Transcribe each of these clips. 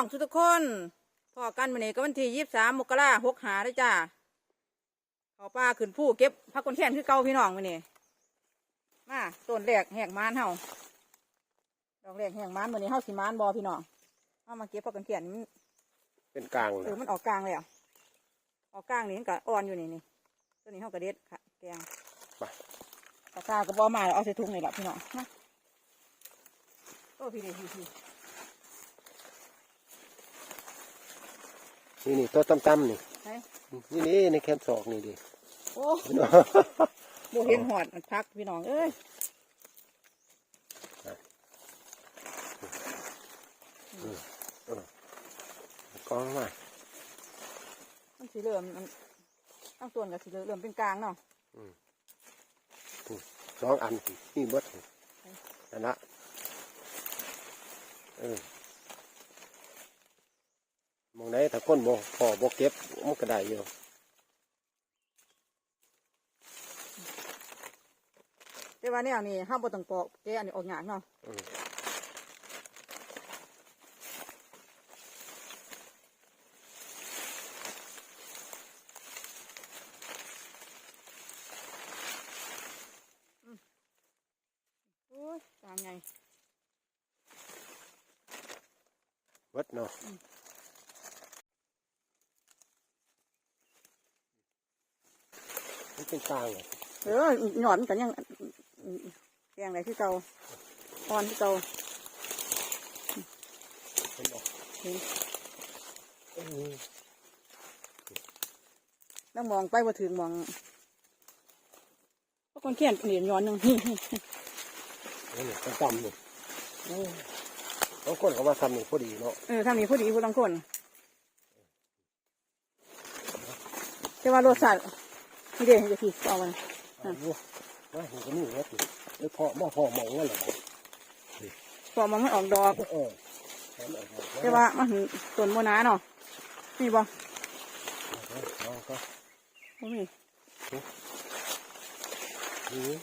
องทุกๆคนพอกันวันนี้ก็วันที่ยี่สิบสามมกราหกหาได้จ้าขอป้าขึ้นผู้เก็บพักคนแค้นคือเก่าพี่น้องวันนี้มาต้นแรกแหกมานเฮาดอกแรกแหกมานวันนี้เฮาสิมานบอพี่น้องเอามาเก็บพักคนแค้นมันเป็นกลางเออมันออกกลางเลยอะออกกลางนี่มันก็อ่อนอยู่นี่นี่ตัวนี้เฮากระเด็ดค่ะแกงไปตะกร้ากระบอกมาเอาใส่ถุงนี่แหละพี่น้องนะโอ้พี่นี่พี่พี่ นี่นี่ตัวต่ำๆนี่ไหนนี่นี่ในแคมป์ศอกนี่ดิโอ้โบเห็นหอดมันพักพี่น้องเอ้ยกองมามันสีเหลืองมันตั้งส่วนกับสีเหลืองเป็นกลางเนาะสองอันนี่เบิดนั่นละเออ มองได้ถ้าคนบ่พอบ่เก็บมันก็ได้อยู่แต่ว่าเนี่ยนี่ห้ามบต้องปอกแกอันนี้ออกหยากเนาะอืมโอ้ยตามไงเบิดเนาะมั เป็นกลางเลยเออหยอดมันกันยังแกงอะไรที่เก่าอ่อนที่เก่าเห็นบ่เห็นเออแล้วมองไปว่าถึงมองพวกคนเขียนเหรียญย้อนหนึ่งนี่นี่ต่ำๆนี่โอ้บางคนเขามาทำนี่พอดีเนาะเออทำนี้พอดีผู้ลังคนแต่ว่ารสชาติ นี่เด้จะพี่เอามันเอาอยู่มาเห็นก็นี่เฮ็ดนี่เอ้ยพอมาพอมองว่าอะไรพอมันไม่ออกดอกเออเห็นออกมาแต่ว่ามันต้นโมนาเนาะนี่บ่เอาก็บ่มีนี่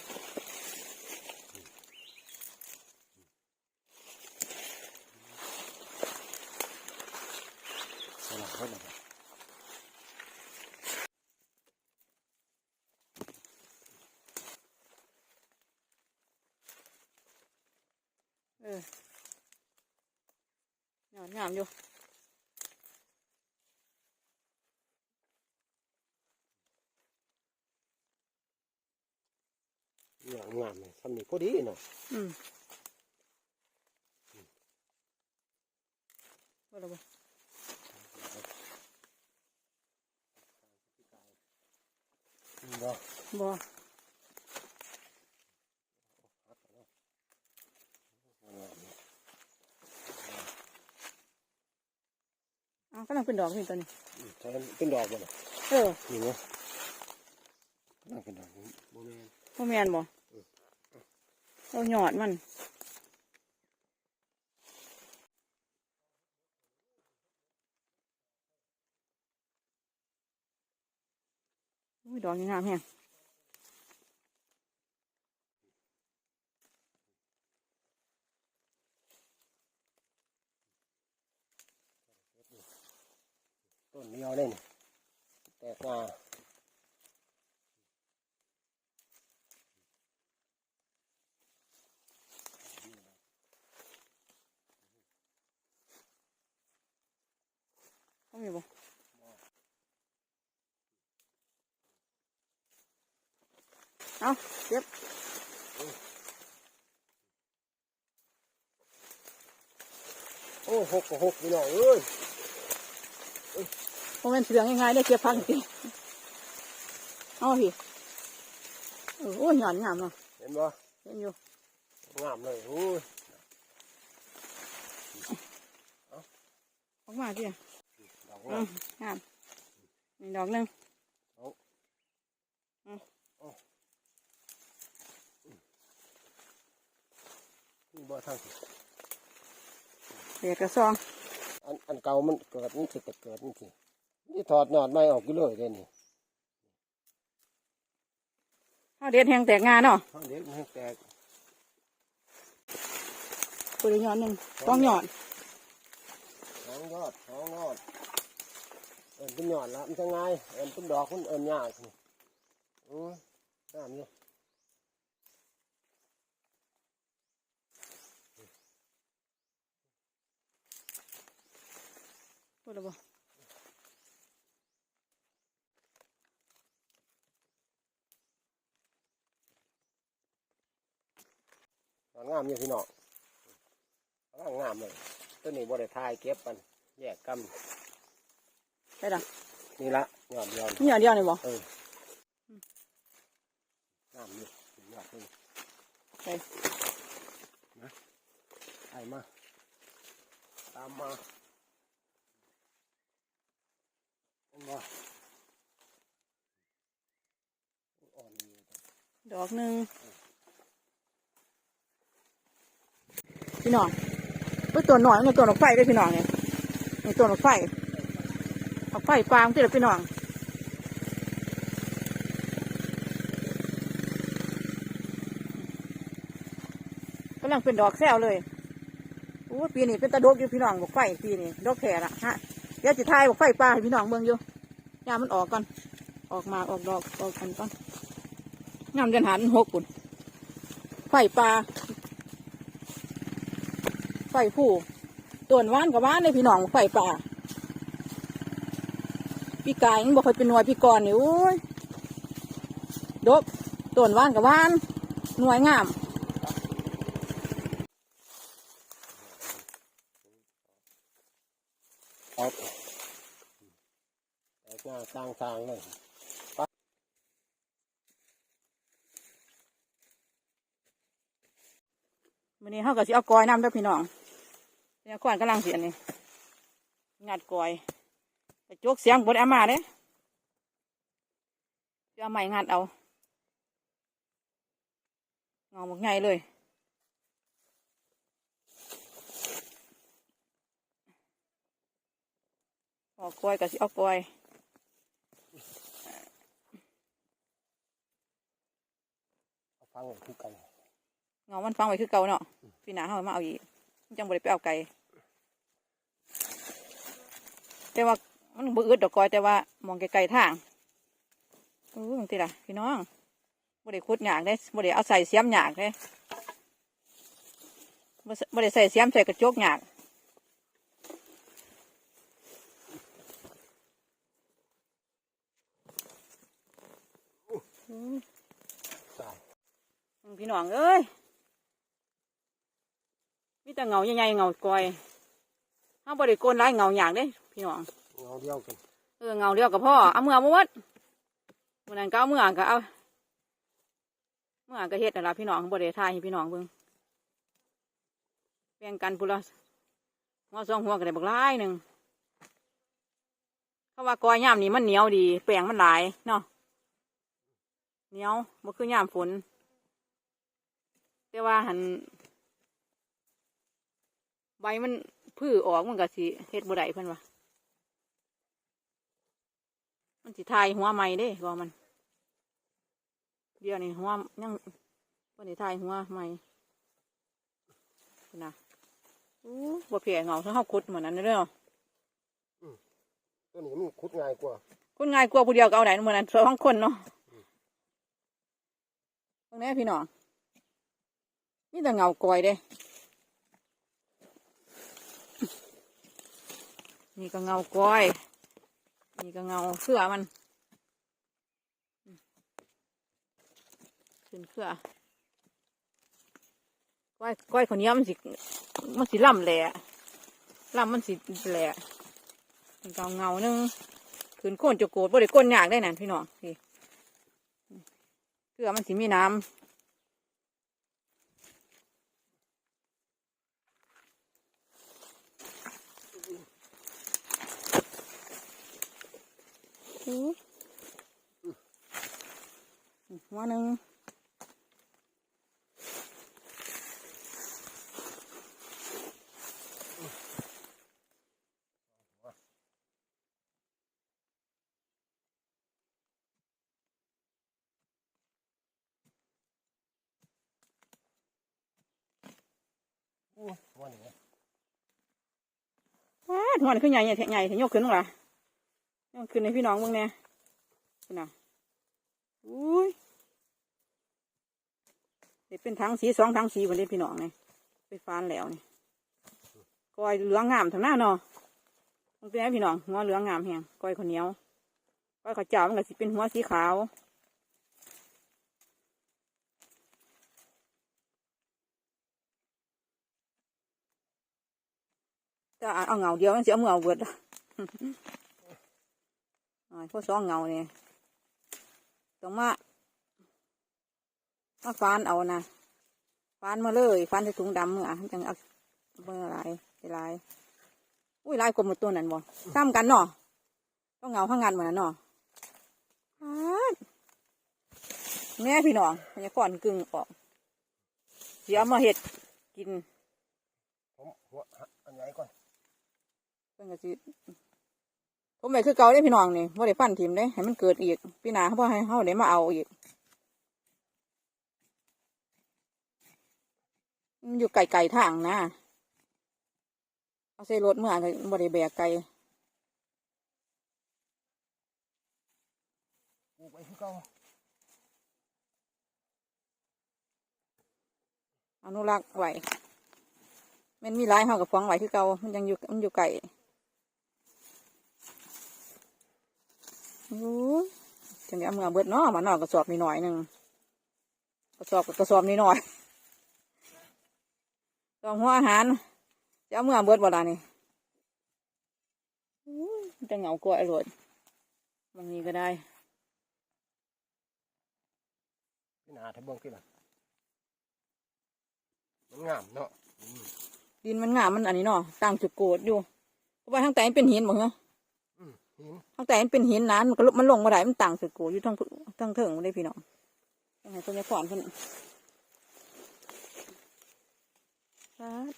เอาล่ะเอาล่ะ เออ หยอดงามอยู่งามงามเลยทำนี่พ อดีเนาะอืมบ่ละบ่บ่บ่อ้าวกำลังเป็นดอกนี่ตัวนี้ใช่เป็นดอกบ่เนาะเออนี่เนาะนั่นเป็นดอกบ่แม่น พ่อแมนบ่เอาหยอดมันอุ้ยดอกยังงามแฮง ต้นเดียวเลยนี่แตกมาเขามีบ่เอาเก็บโอ้หกก็หกพี่น้องเอ้ย โมเมนต์เสืองยังไงได้เก็บพักจริงเอาพี่เออโอ้ยหยอดงามเนาะเห็นบ่เห็นอยู่งามเลยโอ้ยออกมาพี่ดอกอืงามมงามนี่ดอกหนึ่งนี่บ่ทางสิเด็กกระซองอันอันเก่ามันเกิดมันสิเกิดเกิดมันสิ นี่ถอดยอดไม้ออกอยู่เลยเด้นี่เอาเด็ดแหงแตกงานเนาะทางเด็กมันแตกตัวเดียวหยอดหนึ่งต้องหยอดสองยอดสองยอดเอินเป็นยอดละมันจะไงเอินเป็นดอกมันเอินยากนี่อือน้ำอยู่พูดแล้วบ่ อกงามอยู่พี่น้องกำลังงามเลยตัวนี้บริทายเก็บกันแยกกันได้ดังนี่ละยอดเดียวนี่นี่อันเดียวนี่บ่เออน้ำอยู่สุดยอดเลยไปไอ้มาตามมาเห็นบ่อ่อนดีจังดอกหนึ่ง พี่น้องเฮ้ยตัวหน่อยมันตัวหนกไฟด้พี่น้องเนี่ยตัวหนกไฟหนกไฟฟางที่เราพี่น้องกำลังเป็นดอกแซวเลยโอ้ปีนี้เป็นตะดกอยู่พี่น้องบอกไฟปีนี้ดอกแค่ละฮะเดี๋ยวจะทายบอกไฟปลาให้พี่น้องเบิ่งอยู่ยามันออกก่อน ออกมาออกดอกออกกันก่อนงามเดือนหันหกปุ่นไฟปลา ฟผู้ต้นว่านกับว่านเลยพี่น้องไฟปลาพี่กายยังบอกเคยเป็นหน่วยพี่กรนี่โอ้ยดกต้นว่านกับว่านหน่วยงามแตกแตกหน้าสร้างทางเลยวันนี้เขาก็สิเอากอยน้ำเด้วยพี่น้อง เนี่ยขวานกำลังเสียนี่งัดกอยไปโจกเสียงบนอามาเด้จะเอาไม้งัดเอาเงาหมกไงเลยเออกกอยกับสิเอากอยเอาฟังไว้คือกันเงามันฟังไว้คือเก่าเนาะพี่หนาเขามาเอาอีกมันจังบริไปเอาไก่ แต่ว่ามันบ่อึดดอกกอยแต่ว่ามองไกลๆทางอู้บางทีล่ะพี่น้องบ่ได้ขุดหยากเด้บ่ได้เอาใส่เสียมหยากเด้บ่ได้ใส่เสียมใส่กระจกหยากพี่น้องเอ้ยมีแต่เงาใหญ่ๆเงากอยเขาบริโกนหลายเงาอย่างเด้ พี่น้องเงาเดียวกันเออเงาเดียวกับพ่อเอาเมื่อมาวัดวันนั้นก็เอาเมื่อก็เอาเมื่อก็เฮ็ดนั่นล่ะพี่น้องบริทายให้พี่น้องเบิ่งแบ่งกันพุนละหัวสองหัวก็ได้บักหลายหนึ่งเขาว่ากอยย่ามนี่มันเหนียวดี แป้งมันหลายเนาะเหนียวบ่คือย่ามฝนแต่ว่าหันใบมันพื้อออกมันก็สิเฮ็ดบ่ได้เพิ่นว่า มันสิทายหัวใหม่เด้ก็มัน เดี๋ยวนี้หัวยังบ่ได้ทายหัวใหม่พุ่นนะอู้บ่เพียเงาถ้าเฮาขุดเหมือนนั้นเด้อตัวนี้มันคุดง่ายกว่าคุณง่ายกว่าผู้เดียวก็เอาได้เหมือนนั้นสองคนเนาะตรงนี้พี่น้องนี่แต่เงากอยเด้ นี่ก็เงากอย นี่ก็เงาเครือมันอืมขึ้นเครือก้อยก้อยคนนี้มันสิมันสิล่ำแหล่ล่ำมันสิแหล่ก็เอาเงาหนึงขึ้นโคนจะโกดบ่ได้ก้นยากได้นั่นพี่น้องพี่เครือมันสิมีน้ำอู้ หัวหนึ่งอู้วันนี้ว้าดหัวนี่คือใหญ่ใหญ่ใหญ่ถึงยกขึ้นมั้งล่ะยกขึ้นในพี่น้องมึงเนี่ยคุณน่ะอุ้ย เด็เป็นทั้งสีสองทั้งสีวันนี้พี่น้องเนี่ยไปฟานแล้วนี่ก้อยเหลืองงามทางหน้าเนาะมันเป็นไงพี่น้องหัวเหลืองงามแหงก้อยข้าวเหนียวก้อยข้าวเจ้ามันก็สิเป็นหัวสีขาวจะเอาเงาเดียวมันจะเอามือเอาเบิดอ่าพวกสองเงาเนี่ยต้องมา มาฟานเอานะฟานมาเลยฟานใส่ถุงดำมืออะจังเอาเมื่อไรไรอุ้ยลายกลมหมดตัวนั่นบ่ซ้ำกันเนาะต้องเงาข้างงานเหมือนนเนาะอ่าแม่พี่น้องมันจะก่อนกึ่งออกเดี๋ยวเอามาเห็ดกินผมหัวอันไหนก่อนเพิ่นก็สิผมไปคือเก่าได้พี่น้องนี่บ่ได้ฟันทิมเด้ให้มันเกิดอีกพี่นาเขาบ่ให้เฮาได้มาเอาอีก มันอยู่ไกลๆทางนะ เอาใส่รถเมื่อก็บ่ได้แบกไกลปลูกไว้คือเก่าอนุรักษ์ไว้แมันมีหลายเฮากับฟ้องไว้คือเก่ามันยังอยู่มันอยู่ไกลโอ้ยจังได้เอามื่อเบิดเนาะมานอกกระสอบนิดหน่อยหนึงกระสอบกับกระสอบนิดหน่อยต องหัวอาหารจะเอาเมื่อเบิดบ่ล่ะนี่อู้ยมันจะเหงากลัวไอ้โรดบางนี้ก็ได้พี่นาถ้าเบิ่งขึ้นล่ะมันงามเนาะอืมดินมันงามมันอันนี้เนาะตั้งจุดโกดอยู่เพราะว่าทั้งแต่มันเป็นหินหมดเหรออืมหินทั้งแต่มันเป็นหินนั้นมันก็ลุกมันลงมาได้มันตั้งจุดโกดอยู่ทั้งทั้งเถิงมันได้พี่น้องยังไงตัวนี้ก่อนเพิ่นค รับ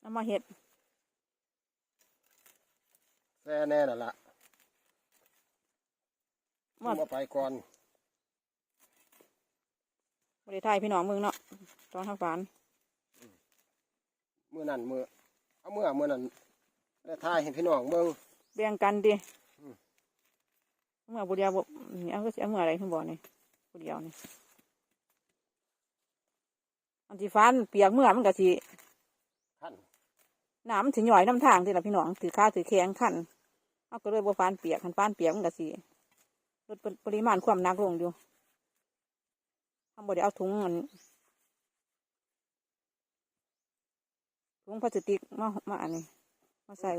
เอามาเห็ดแซ่แน่น่ะล่ะมามาไปก่อนบริทายพี่น้องมึงเนาะตอนทางฝานมื้อนั้นมื้อเอามื้อมื้อนั้นได้ทายให้พี่น้องเบิ่งแบ่งกันดิอืมเมื่อบุเดียวบ่นี่เอาก็สิเอาเมื่ออะไรขึ้นบ่อนี่บุเดียวนี่ อันที่ฟันเปียกเมื่อมันก็สิขั้นน้ำมันสิหย่อยน้ำทางที่ละพี่น้องถือข้าถือแข็งขันเอาก็เลยบ่ฟันเปียกคันฟันเปียกมันก็สิลดปริมาณความหนักลงอยู่ทำบ่ได้เอาถุงมันถุงพลาสติกมามาอันนี้มาใส่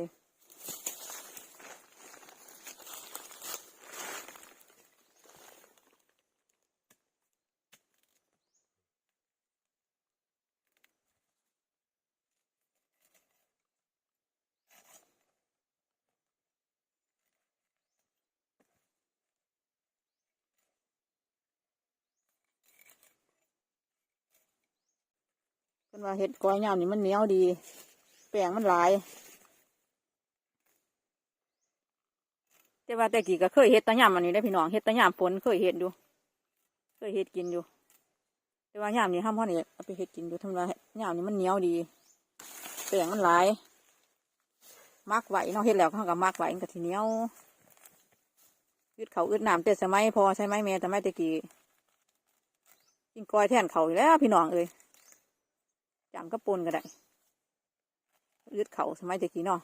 นว่าเห็ดกอยยามนี่มันเหนียวดี แป้งมันหลาย แต่ว่าแต่กี้ก็เคยเห็ดตะยามอันนี้ได้พี่น้องเห็ดตะยามฝนเคยเห็ดอยู่เคยเห็ดกินอยู่ แต่ว่ายามนี้ห้ามพ่อนี่เอาไปเห็ดกินอยู่ทำไรยามนี้มันเหนียวดี แป้งมันหลายมักไหวเนาะเห็ดแล้วเขาก็มักไหวมันก็ทีเหนียวอึดเขาอึดน้ำแต่สมัยพอใช่ไหมแม่แต่ไม่ตะกี้กินกอยแทนเขาอยู่แล้วพี่น้องเอ้ย จังก็ปนก็ได้อึดเขาสมัยตะกี้เนาะ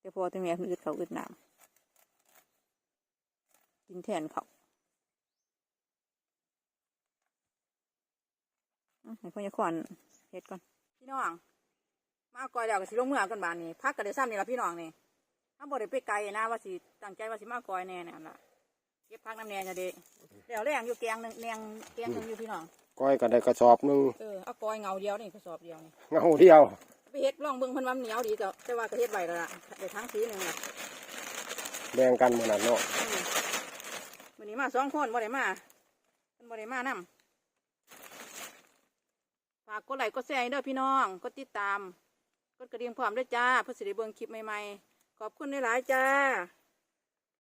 แต่พอแต่แม่อึดเขาอึดน้ำกินแทนเขาให้พ่อยาขวัญเฮ็ดก่อน พี่น้อง มาเอาก่อยแล้วก็สิลงเมือกันบานนี่พักกันได้ซ้ำนี่ละพี่น้องนี่ถ้าบ่ได้ไปไกลนะว่าสิตั้งใจว่าสิมาก่อยแน่เนี่ยนั่นล่ะเก็บพักน้ำแน่จะเด้แล้วแรงอยู่แกงหนึงแนงแกงหนึงอยู่พี่น้องก้อยก็ได้กระสอบหนึงเออเอากอยเงาเดียวนี่กระสอบเดียวนี่เงาเดียว ไปเฮ็ดลองเบิ่งเพิ่นว่ามันเหนียวดีแต่แต่ว่าก็เฮ็ดไว้แล้วล่ะได้ทั้งสีหนึงล่ะแบ่งกันมื้อนั้นเนาะอืมวันนี้มาสองคนบ่ได้มาเพิ่นบ่ได้มานํฝากกดไลค์กดแชร์ให้เด้อพี่น้องกดติดตาม กดกระดิ่งพร้อมด้วยจ้าเพื่อสิได้เบิ่งคลิปใหม่ๆขอบคุณหลายๆจ้า